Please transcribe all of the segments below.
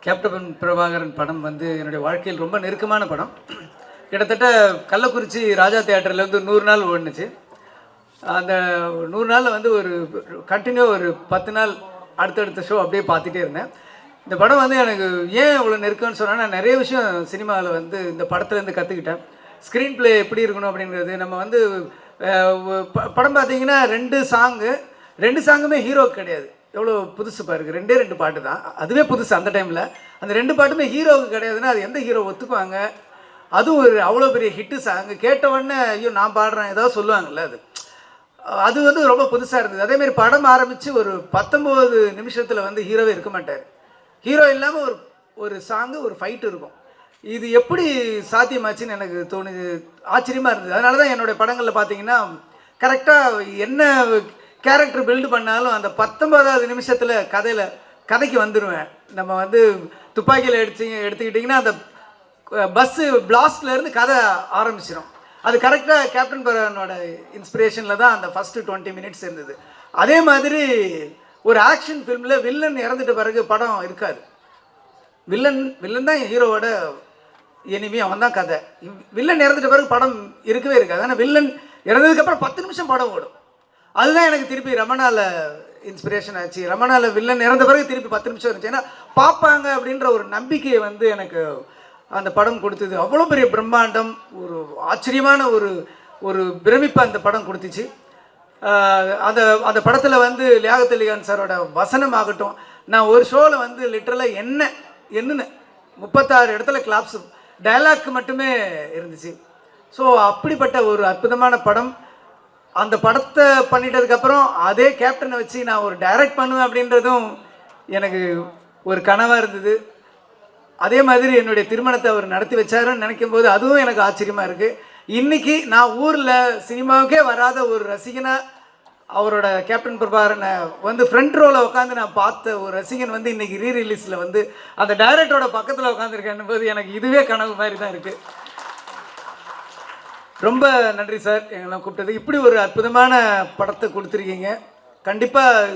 Captain Prabhakaran படம் வந்து என்னுடைய வாழ்க்கையில் ரொம்ப நெருக்கமான படம். கிட்டத்தட்ட கள்ளக்குறிச்சி ராஜா தியேட்டரில் வந்து நூறு நாள் ஓடுனுச்சு. அந்த நூறு நாளில் வந்து ஒரு கண்டினியூ ஒரு பத்து நாள் அடுத்தடுத்த ஷோ அப்படியே பார்த்துட்டே இருந்தேன். இந்த படம் வந்து எனக்கு ஏன் இவ்வளோ நெருக்கம்னு சொன்னால் நான் நிறைய விஷயம் சினிமாவில் வந்து இந்த படத்துலேருந்து கற்றுக்கிட்டேன் ஸ்க்ரீன் பிளே எப்படி இருக்கணும் அப்படிங்கிறது நம்ம வந்து ப- படம் பார்த்தீங்கன்னா ரெண்டு சாங்கு ரெண்டு சாங்குமே ஹீரோ கிடையாது. எவ்வளோ புதுசு பாருக்கு ரெண்டே ரெண்டு பாட்டு தான். அதுவே புதுசு அந்த டைமில் அந்த ரெண்டு பாட்டுமே ஹீரோவுக்கு கிடையாதுன்னா அது எந்த ஹீரோ ஒத்துக்குவாங்க அதுவும் ஒரு அவ்வளோ பெரிய ஹிட்டு சாங் கேட்டவொடனே ஐயோ நான் பாடுறேன். ஏதாவது சொல்லுவாங்கல்ல அது. அது வந்து ரொம்ப புதுசாக இருந்தது. அதேமாரி படம் ஆரம்பித்து ஒரு பத்தொம்போது நிமிஷத்தில் வந்து ஹீரோவே இருக்க மாட்டார். ஹீரோ இல்லாமல் ஒரு ஒரு சாங்கு ஒரு ஃபைட் இருக்கும். இது எப்படி சாத்தியமாச்சுன்னு எனக்கு தோணுது. ஆச்சரியமாக இருந்தது. அதனால தான் என்னுடைய படங்களில் பார்த்தீங்கன்னா கரெக்டாக என்ன கேரக்டர் பில்டு பண்ணாலும் அந்த பத்தொன்பதாவது நிமிஷத்தில் கதையில் கதைக்கு வந்துடுவேன் நம்ம வந்து துப்பாக்கியில் எடுத்து எடுத்துக்கிட்டிங்கன்னா அந்த பஸ்ஸு பிளாஸ்ட்லேருந்து கதை ஆரம்பிச்சிடும் அது கரெக்டாக கேப்டன் பரவனோட இன்ஸ்பிரேஷனில் தான் அந்த ஃபஸ்ட்டு டுவெண்ட்டி மினிட்ஸ் இருந்தது. அதே மாதிரி ஒரு ஆக்ஷன் ஃபிலிமில் வில்லன் இறந்துட்ட பிறகு படம் இருக்காது. வில்லன் வில்லன் தான் ஹீரோவோட எனிமி அவன் தான் கதை. வில்லன் இறந்துட்ட பிறகு படம் இருக்கவே இருக்காது. ஆனால் வில்லன் இறந்ததுக்கப்புறம் பத்து நிமிஷம் படம் ஓடும். அதுதான் எனக்கு திருப்பி ரமணால இன்ஸ்பிரேஷன் ஆச்சு. ரமணால வில்லன் இறந்த பிறகு திருப்பி பத்து நிமிஷம் இருந்துச்சு. ஏன்னா பார்ப்பாங்க அப்படின்ற ஒரு நம்பிக்கையை வந்து எனக்கு அந்த படம் கொடுத்தது. அவ்வளோ பெரிய பிரம்மாண்டம் ஒரு ஆச்சரியமான ஒரு ஒரு பிரமிப்பை அந்த படம் கொடுத்துச்சு. அந்த அந்த படத்தில் வந்து லியாகத் அலிகான் சாரோட வசனம் ஆகட்டும். நான் ஒரு ஷோவில் வந்து லிட்டரலாக என்ன என்னன்னு முப்பத்தாறு இடத்துல கிளாப்ஸ் டயலாக் மட்டுமே இருந்துச்சு. ஸோ அப்படிப்பட்ட ஒரு அற்புதமான படம். அந்த படத்தை பண்ணிட்டதுக்கப்புறம் அதே கேப்டனை வச்சு நான் ஒரு டைரக்ட் பண்ணுவேன் அப்படின்றதும் எனக்கு ஒரு கனவாக இருந்தது. அதே மாதிரி என்னுடைய திருமணத்தை அவர் நடத்தி வச்சாருன்னு நினைக்கும் போது அதுவும் எனக்கு ஆச்சரியமாக இருக்குது இன்றைக்கி நான் ஊரில் சினிமாவுக்கே வராத ஒரு ரசிகனை அவரோட கேப்டன் பிரபாகரனை வந்து ஃப்ரண்ட் ரோவில் உட்காந்து நான் பார்த்த ஒரு ரசிகன் வந்து இன்றைக்கி ரீ ரிலீஸில் வந்து அந்த டைரக்டரோட பக்கத்தில் உட்காந்துருக்கேன் போது எனக்கு இதுவே கனவு மாதிரி தான் இருக்குது ரொம்ப நன்றி சார். எங்கெல்லாம் கூப்பிட்டது இப்படி ஒரு அற்புதமான படத்தை கொடுத்துருக்கீங்க. கண்டிப்பாக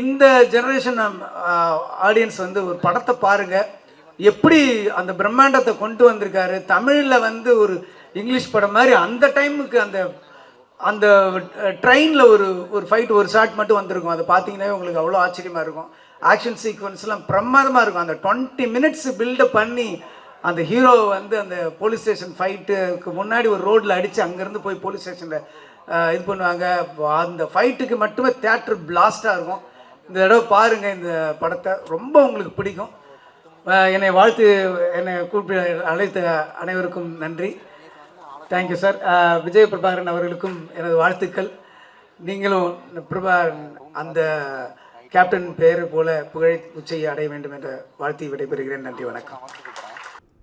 இந்த ஜெனரேஷன் ஆடியன்ஸ் வந்து ஒரு படத்தை பாருங்கள் எப்படி அந்த பிரம்மாண்டத்தை கொண்டு வந்திருக்காரு. தமிழில் வந்து ஒரு இங்கிலீஷ் படம் மாதிரி அந்த டைமுக்கு அந்த அந்த ட்ரெயினில் ஒரு ஒரு ஃபைட் ஒரு ஷாட் மட்டும் வந்திருக்கும். அதை பார்த்தீங்கன்னா உங்களுக்கு அவ்வளோ ஆச்சரியமாக இருக்கும். ஆக்ஷன் சீக்வன்ஸ்லாம் பிரமாதமாக இருக்கும். அந்த டுவெண்ட்டி மினிட்ஸ் பில்டப் பண்ணி அந்த ஹீரோ வந்து அந்த போலீஸ் ஸ்டேஷன் ஃபைட்டுக்கு முன்னாடி ஒரு ரோட்டில் அடித்து அங்கேருந்து போய் போலீஸ் ஸ்டேஷனில் இது பண்ணுவாங்க. அந்த ஃபைட்டுக்கு மட்டுமே தேட்டர் பிளாஸ்டாக இருக்கும். இந்த தடவை பாருங்கள் இந்த படத்தை. ரொம்ப உங்களுக்கு பிடிக்கும். என்னை வாழ்த்து என்னை கூப்பிட்டு அழைத்த அனைவருக்கும் நன்றி. தேங்க்யூ சார் விஜய் பிரபாகரன் அவர்களுக்கும் எனது வாழ்த்துக்கள். நீங்களும் பிரபாகரன் அந்த கேப்டன் பெயர் போல புகழை உச்சையை அடைய வேண்டும் என்ற வாழ்த்தி விடைபெறுகிறேன். நன்றி வணக்கம்.